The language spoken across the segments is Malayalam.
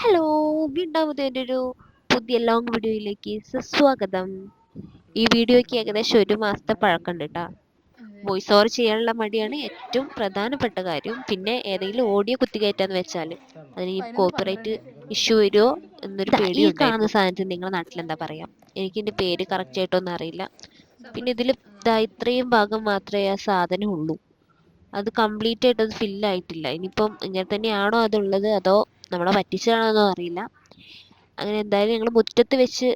ഹലോ വീണ്ടാമത് എന്റെ ഒരു പുതിയ ലോങ് വീഡിയോയിലേക്ക് സുസ്വാഗതം. ഈ വീഡിയോയ്ക്ക് ഏകദേശം ഒരു മാസത്തെ പഴക്കമുണ്ട് കേട്ടോ വോയിസ് ഓവർ ചെയ്യാനുള്ള മടിയാണ് ഏറ്റവും പ്രധാനപ്പെട്ട കാര്യം. പിന്നെ ഏതെങ്കിലും ഓഡിയോ കുത്തികയറ്റാന്ന് വെച്ചാൽ അതിന് ഈ കോപ്പിറൈറ്റ് ഇഷ്യൂ വരുമോ എന്നൊരു പേടി കാണുന്ന സാധനത്തിന് നിങ്ങളുടെ നാട്ടിൽ എന്താ പറയാ? എനിക്ക് എന്റെ പേര് കറക്റ്റ് ആയിട്ടൊന്നും അറിയില്ല. പിന്നെ ഇതിൽ ഇത്രയും ഭാഗം മാത്രമേ ആ സാധനം ഉള്ളൂ അത് കംപ്ലീറ്റ് ആയിട്ട് അത് ഫില്ലായിട്ടില്ല ഇനിയിപ്പം ഇങ്ങനെ തന്നെയാണോ അതുള്ളത്? അതോ നമ്മളെ പറ്റിച്ചതാണോ അറിയില്ല. അങ്ങനെ എന്തായാലും ഞങ്ങൾ മുറ്റത്ത് വെച്ച്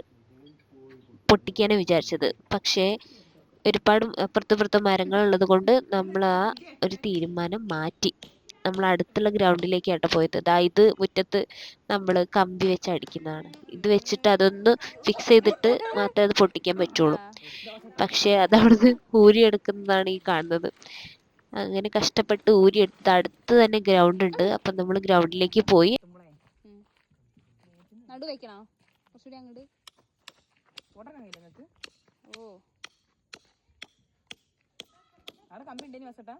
പൊട്ടിക്കാനാണ് വിചാരിച്ചത്. പക്ഷേ ഒരുപാട് അപ്പുറത്തും മരങ്ങൾ ഉള്ളത് കൊണ്ട് നമ്മൾ ആ ഒരു തീരുമാനം മാറ്റി. നമ്മൾ അടുത്തുള്ള ഗ്രൗണ്ടിലേക്കാട്ടോ പോയത്. ദാ ഇത് മുറ്റത്ത് നമ്മൾ കമ്പി വെച്ച് അടിക്കുന്നതാണ്. ഇത് വെച്ചിട്ട് അതൊന്ന് ഫിക്സ് ചെയ്തിട്ട് മാത്രമേ അത് പൊട്ടിക്കാൻ പറ്റുള്ളൂ. പക്ഷേ അത് അവിടുന്ന് ഊരിയെടുക്കുന്നതാണ് ഈ കാണുന്നത്. അങ്ങനെ കഷ്ടപ്പെട്ട് ഊരിയെടുത്ത് അടുത്ത് തന്നെ ഗ്രൗണ്ട് ഉണ്ട്. അപ്പം നമ്മൾ ഗ്രൗണ്ടിലേക്ക് പോയി. നടു കുറച്ചുകൂടി അങ്ങോട്ട് ഓ. അവിടെ കമ്പി ഉണ്ടേനി വസട്ടാ?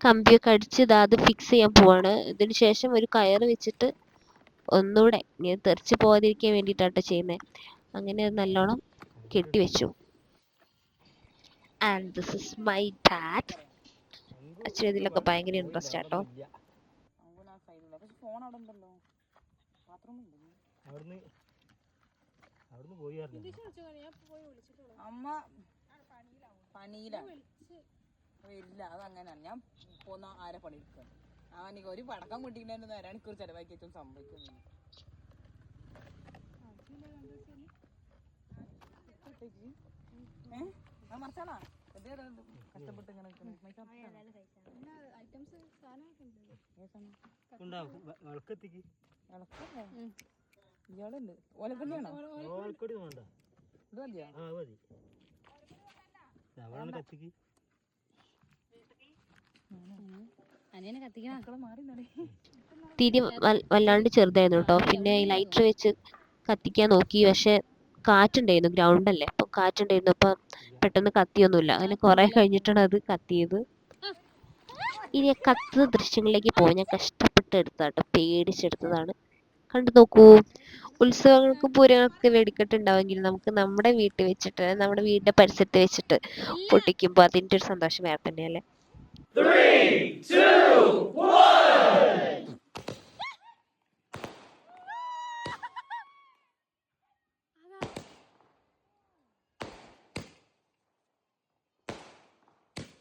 കമ്പിയൊക്കെ അടിച്ച് ഇതാ അത് ഫിക്സ് ചെയ്യാൻ പോവാണ്. ഇതിന് ശേഷം ഒരു കയർ വെച്ചിട്ട് ഒന്നുകൂടെ ഇങ്ങനെ തെറിച്ച് പോകാതിരിക്കാൻ വേണ്ടിയിട്ടാട്ടോ ചെയ്യുന്നത് അങ്ങനെ അത് നല്ലോണം കെട്ടിവെച്ചു and this is my dad അച്ഛൻ ഇതിലൊക്കെ ഭയങ്കര ഇൻട്രസ്റ്റ് ആട്ടോ. അമ്മ പണിയില. വരില്ല അത് ഞാൻ പോന്ന ആരെ പണി എടുക്കുക അവനിക്ക് ഒരു പടക്കം പൊട്ടിക്കുന്നതിന് അരമണിക്കൂർ ചെലവാക്കി ഏറ്റവും സംഭവിക്കുന്നു ഏഹ് കഷ്ടപ്പെട്ട് ഇങ്ങനെ? ഇയാളുണ്ട്. വേണ്ട. ഇത് മതിയോ? ആ മതി. കത്തിക്ക്. തിരി വല്ലാണ്ട് ചെറുതായിരുന്നു കേട്ടോ. പിന്നെ ഈ ലൈറ്റർ വെച്ച് കത്തിക്കാൻ നോക്കി. പക്ഷെ കാറ്റുണ്ടായിരുന്നു ഗ്രൗണ്ടല്ലേ അപ്പം കാറ്റുണ്ടായിരുന്നു അപ്പം പെട്ടെന്ന് കത്തിയൊന്നുമില്ല. അങ്ങനെ കുറെ കഴിഞ്ഞിട്ടാണ് അത് കത്തിയത്. ഇനി ആ കത്തുന്ന ദൃശ്യങ്ങളിലേക്ക് പോയി ഞാൻ കഷ്ടപ്പെട്ട് എടുത്താട്ടോ പേടിച്ചെടുത്തതാണ്. കണ്ടു നോക്കൂ ഉത്സവങ്ങൾക്കും പൂരങ്ങൾക്ക് വെടിക്കെട്ട് ഉണ്ടാവുമെങ്കിൽ നമുക്ക് നമ്മുടെ വീട്ടിൽ വെച്ചിട്ട് നമ്മുടെ വീടിന്റെ പരിസരത്ത് വെച്ചിട്ട് പൊട്ടിക്കുമ്പോൾ അതിന്റെ ഒരു സന്തോഷം വേറെ തന്നെയല്ലേ?